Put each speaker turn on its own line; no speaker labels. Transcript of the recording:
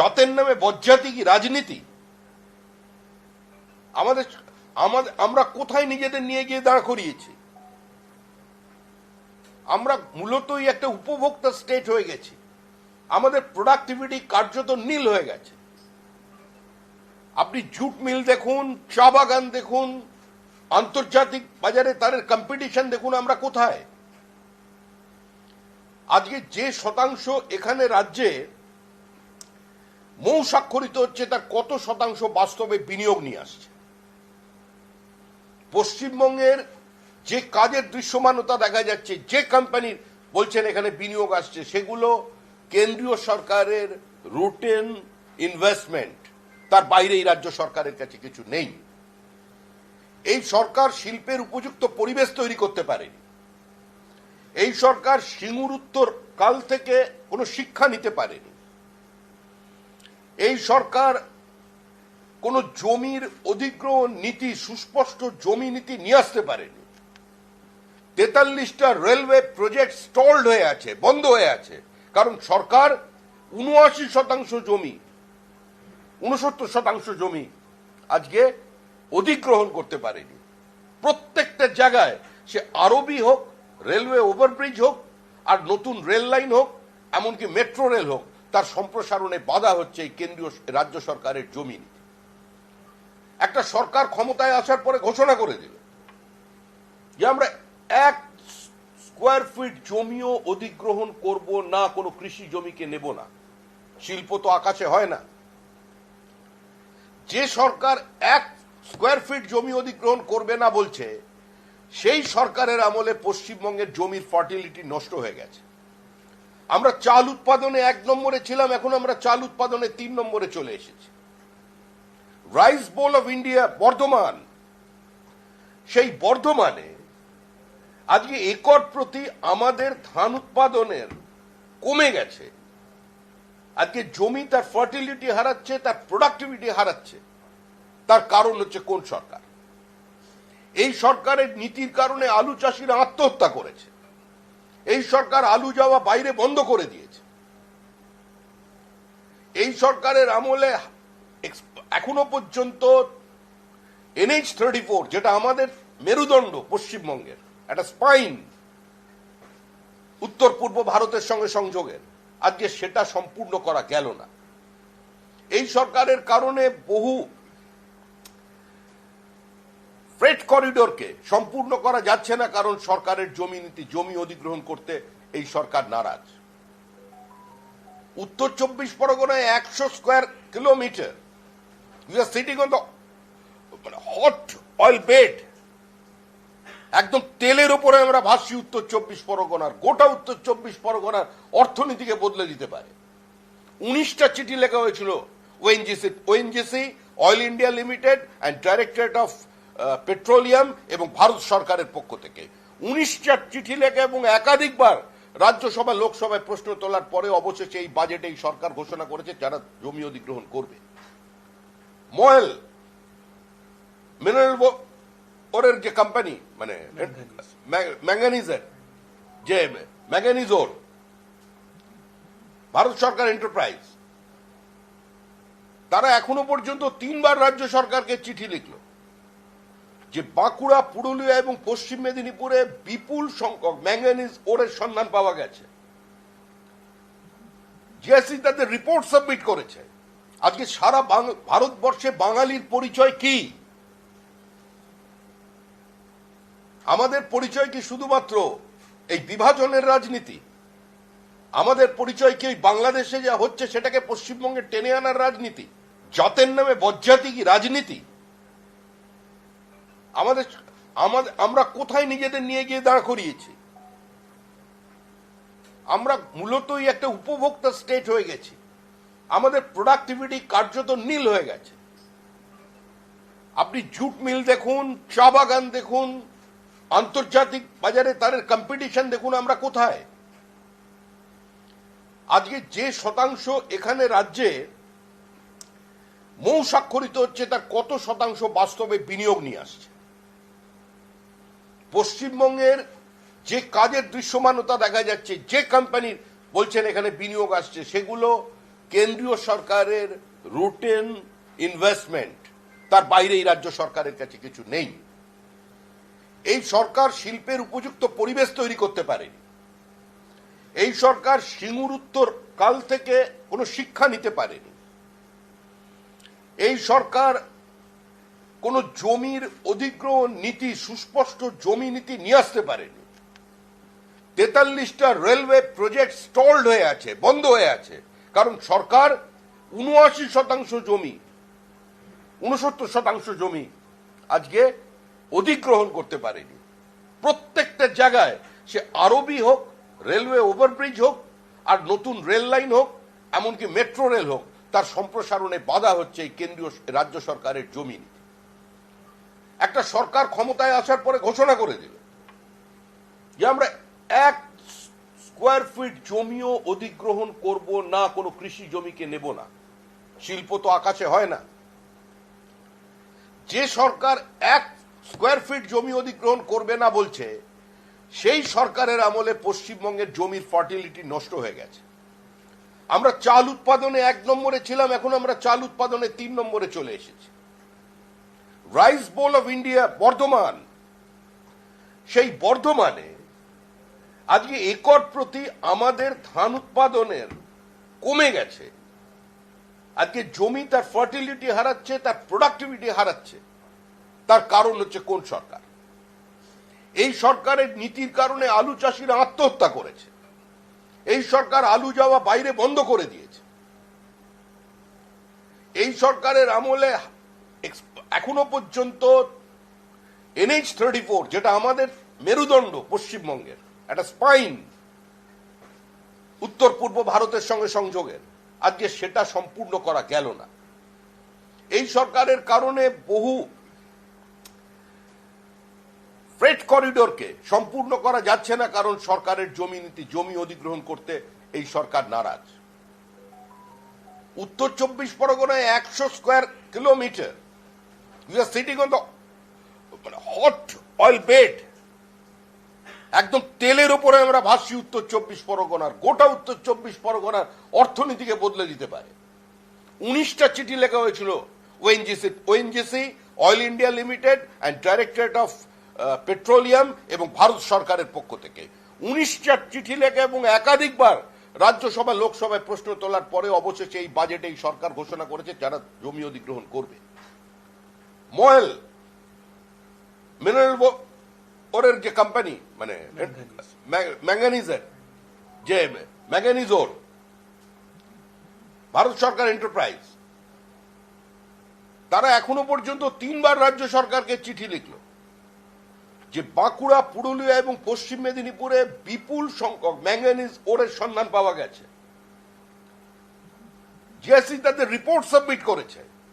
জাতের নামে বজ্জাতি কি রাজনীতি? আমাদের আমাদের আমরা কোথায় নিজেদের নিয়ে গিয়ে দাঁড় করিয়েছি? আমরা মূলতই একটা উপভোক্তা স্টেট হয়ে গেছি। আমাদের প্রোডাক্টিভিটি কার্যত নীল হয়ে গেছে। আপনি জুট মিল দেখুন, চা বাগান দেখুন, আন্তর্জাতিক বাজারে তাদের কম্পিটিশন দেখুন আমরা কোথায়? আজকে যে শতাংশ এখানে রাজ্যে মৌ স্বাক্ষরিত হচ্ছে তার কত শতাংশ বাস্তবে বিনিয়োগ নিয়ে আসছে। পশ্চিমবঙ্গের যে কাজের দৃশ্যমানতা দেখা যাচ্ছে, যে কোম্পানির বলছেন এখানে বিনিয়োগ আসছে, সেগুলো কেন্দ্রীয় সরকারের রুটেন ইনভেস্টমেন্ট তার বাইরে এই রাজ্য সরকারের কাছে কিছু নেই। এই সরকার শিল্পের উপযুক্ত পরিবেশ তৈরি করতে পারেনি। এই সরকার সিঙ্গুর উত্তর কাল থেকে কোনো শিক্ষা নিতে পারেনি। এই সরকার কোন জমির অধিগ্রহণ নীতি, সুস্পষ্ট জমি নীতি নিয়ে আসতে পারেনি। তেতাল্লিশটা রেলওয়ে প্রজেক্ট স্টলড হয়ে আছে, বন্ধ হয়ে আছে। কারণ সরকার উনআশি শতাংশ জমি, উনসত্তর শতাংশ জমি আজকে অধিগ্রহণ করতে পারেনি। প্রত্যেকটা জায়গায় সে আরবি হোক, রেলওয়ে ওভারব্রিজ হোক, আর নতুন রেল লাইন হোক, এমনকি মেট্রো রেল হোক তার সম্প্রসারণে বাধা হচ্ছে এই কেন্দ্রীয় রাজ্য সরকারের জমি একটা সরকার ক্ষমতায় আসার পরে ঘোষণা করে দিল যে আমরা এক স্কোয়ার ফিট জমিও অধিগ্রহণ করব না, কোনো কৃষি জমিকে নেব না। শিল্প তো আকাশে হয় না। যে সরকার এক স্কোয়ার ফিট জমি অধিগ্রহণ করবে না বলছে, সেই সরকারের আমলে পশ্চিমবঙ্গের জমির ফার্টিলিটি নষ্ট হয়ে গেছে। আমরা চাল উৎপাদনে এক নম্বরে ছিলাম, এখন আমরা চাল উৎপাদনে তিন নম্বরে চলে এসেছি। Rice bowl of India Bardhaman. সেই বর্ধমানে আজকে একর প্রতি আমাদের ধান উৎপাদনের কমে গেছে। আজকে জমি তার ফার্টিলিটি হারাচ্ছে, তার প্রোডাক্টিভিটি হারাচ্ছে। তার কারণ হচ্ছে কোন সরকার? এই সরকারের নীতির কারণে আলু চাষিরা আত্মহত্যা করেছে। এই সরকার আলু যাওয়া বাইরে বন্ধ করে দিয়েছে। এই সরকারের আমলে এখনও পর্যন্ত এনএইচ থার্টি ফোর যেটা আমাদের মেরুদণ্ড পশ্চিমবঙ্গের, একটা স্পাইন, উত্তর পূর্ব ভারতের সঙ্গে সংযোগের, আজকে সেটা সম্পূর্ণ করা গেল না। এই সরকারের কারণে বহু ফ্রেট করিডোরকে সম্পূর্ণ করা যাচ্ছে না কারণ সরকারের জমি নীতি, জমি অধিগ্রহণ করতে এই সরকার নারাজ। উত্তর চব্বিশ পরগনায় একশো square kilometre. You are sitting on hot oil bed. একদম তেলের উপরে আমরা ভাসছি উত্তর চব্বিশ পরগনার, গোটা উত্তর চব্বিশ পরগনার অর্থনীতিকে বদলে দিতে পারে। উনিশটা চিঠি লেখা হয়েছিল ONGC ONGC oil India limited and directorate of petroleum এবং ভারত সরকারের পক্ষ থেকে। উনিশটা চিঠি লেখা এবং একাধিকবার রাজ্যসভা লোকসভায় প্রশ্ন তোলার পরে অবশেষে এই বাজেটে এই সরকার ঘোষণা করেছে যারা জমি অধিগ্রহণ করবে। ময়েল মিনারেল ওরের যে কোম্পানি মানে ম্যাঙ্গানিজের যে ম্যাঙ্গানিজোর ভারত সরকার এন্টারপ্রাইজ তারা এখনও পর্যন্ত তিনবার রাজ্য সরকারকে চিঠি লিখল। যে বাঁকুড়া, পুরুলিয়া এবং পশ্চিম মেদিনীপুরে বিপুল সংখ্যক ম্যাঙ্গানিজ ওরের সন্ধান পাওয়া গেছে। জিএসসি তাদের রিপোর্ট সাবমিট করেছে। আজকে সারা ভারতবর্ষে বাঙালির পরিচয় কি? আমাদের পরিচয় কি শুধুমাত্র এই বিভাজনের রাজনীতি? আমাদের পরিচয় কি বাংলাদেশে যা হচ্ছে সেটাকে পশ্চিমবঙ্গে টেনে আনার রাজনীতি? জাতের নামে বজ্জাতি কি রাজনীতি? আমাদের আমাদের, আমরা কোথায় নিজেদের নিয়ে গিয়ে দাঁড় করিয়েছি? আমরা মূলতই একটা উপভোক্তা স্টেট হয়ে গেছি। আমাদের প্রোডাক্টিভিটি কার্যত নীল হয়ে গেছে। আপনি জুট মিল দেখুন, চা বাগান দেখুন, আন্তর্জাতিক বাজারে তাদের কম্পিটিশন দেখুন আমরা কোথায়। আজকে যে শতাংশ এখানে রাজ্যে মৌ স্বাক্ষরিত হচ্ছে, তার কত শতাংশ বাস্তবে বিনিয়োগ নিয়ে আসছে? পশ্চিমবঙ্গের যে কাজের দৃশ্যমানতা দেখা যাচ্ছে, যে কোম্পানির বলছেন এখানে বিনিয়োগ আসছে, সেগুলো কেন্দ্রীয় সরকারের রুটেন ইনভেস্টমেন্ট তার বাইরে এই রাজ্য সরকারের কাছে কিছু নেই। এই সরকার শিল্পের উপযুক্ত পরিবেশ তৈরি করতে পারেনি। এই সরকার সিঙ্গুর উত্তর কাল থেকে কোনো শিক্ষা নিতে পারেনি। এই সরকার কোন জমির অধিগ্রহণ নীতি, সুস্পষ্ট জমি নীতি নিয়ে আসতে পারেনি। তেতাল্লিশটা রেলওয়ে প্রজেক্ট স্টলড হয়ে আছে, বন্ধ হয়ে আছে। কারণ সরকার উনআশি শতাংশ জমি, উনসত্তর শতাংশ জমি আজকে অধিগ্রহণ করতে পারেনি। প্রত্যেকটা জায়গায় সে আরবি হোক রেলওয়ে ওভারব্রিজ হোক, আর নতুন রেল লাইন হোক, এমনকি মেট্রো রেল হোক, তার সম্প্রসারণে বাধা হচ্ছে এই কেন্দ্রীয় রাজ্য সরকারের জমি। একটা সরকার ক্ষমতায় আসার পরে ঘোষণা করে দিল যে আমরা এক স্কোয়ার ফিট জমিও অধিগ্রহণ করব না, কোনো কৃষি জমিকে নেব না। শিল্প তো আকাশে হয় না। যে সরকার এক স্কোয়ার ফিট জমি অধিগ্রহণ করবে না বলছে, সেই সরকারের আমলে পশ্চিমবঙ্গের জমির ফার্টিলিটি নষ্ট হয়ে গেছে। আমরা চাল উৎপাদনে এক নম্বরে ছিলাম, এখন আমরা চাল উৎপাদনে তিন নম্বরে চলে এসেছি। Rice bowl of India Bardhaman. সেই বর্ধমানে আজকে একর প্রতি আমাদের ধান উৎপাদনের কমে গেছে। আজকে জমি তার ফার্টিলিটি হারাচ্ছে, তার প্রোডাক্টিভিটি হারাচ্ছে। তার কারণ হচ্ছে কোন সরকার? এই সরকারের নীতির কারণে আলু চাষিরা আত্মহত্যা করেছে। এই সরকার আলু যাওয়া বাইরে বন্ধ করে দিয়েছে। এই সরকারের আমলে এখনও পর্যন্ত এনএইচ থার্টি ফোর যেটা আমাদের মেরুদণ্ড পশ্চিমবঙ্গের, একটা স্পাইন উত্তর পূর্ব ভারতের সঙ্গে সংযোগের, আজকে সেটা সম্পূর্ণ করা গেল না। এই সরকারের কারণে বহু ফ্রেট করিডোরকে সম্পূর্ণ করা যাচ্ছে না, কারণ সরকারের জমি নীতি, জমি অধিগ্রহণ করতে এই সরকার নারাজ। উত্তর চব্বিশ পরগনায় একশো square kilometre you are sitting on the hot oil bed একদম তেলের উপরে আমরা ভাসছি উত্তর চব্বিশ পরগনার, গোটা উত্তর চব্বিশ পরগনার অর্থনীতিকে বদলে দিতে পারে। উনিশটা চিঠি লেখা হয়েছিল ONGC ONGC oil India limited and directorate of petroleum এবং ভারত সরকারের পক্ষ থেকে। উনিশটা চিঠি লেখা এবং একাধিকবার রাজ্যসভা, লোকসভায় প্রশ্ন তোলার পরে অবশেষে এই বাজেটে এই সরকার ঘোষণা করেছে, যারা জমি অধিগ্রহণ করবে। ময়েল মিনারেল ওরের যে কোম্পানি মানে ম্যাঙ্গানিজের যে ম্যাঙ্গানিজোর ভারত সরকার এন্টারপ্রাইজ তারা এখনও পর্যন্ত তিনবার রাজ্য সরকারকে চিঠি লিখল যে বাঁকুড়া পুরুলিয়া এবং পশ্চিম মেদিনীপুরে বিপুল সংখ্যক ম্যাঙ্গানিজ ওরের সন্ধান পাওয়া গেছে। জিএসসি তাদের রিপোর্ট সাবমিট করেছে।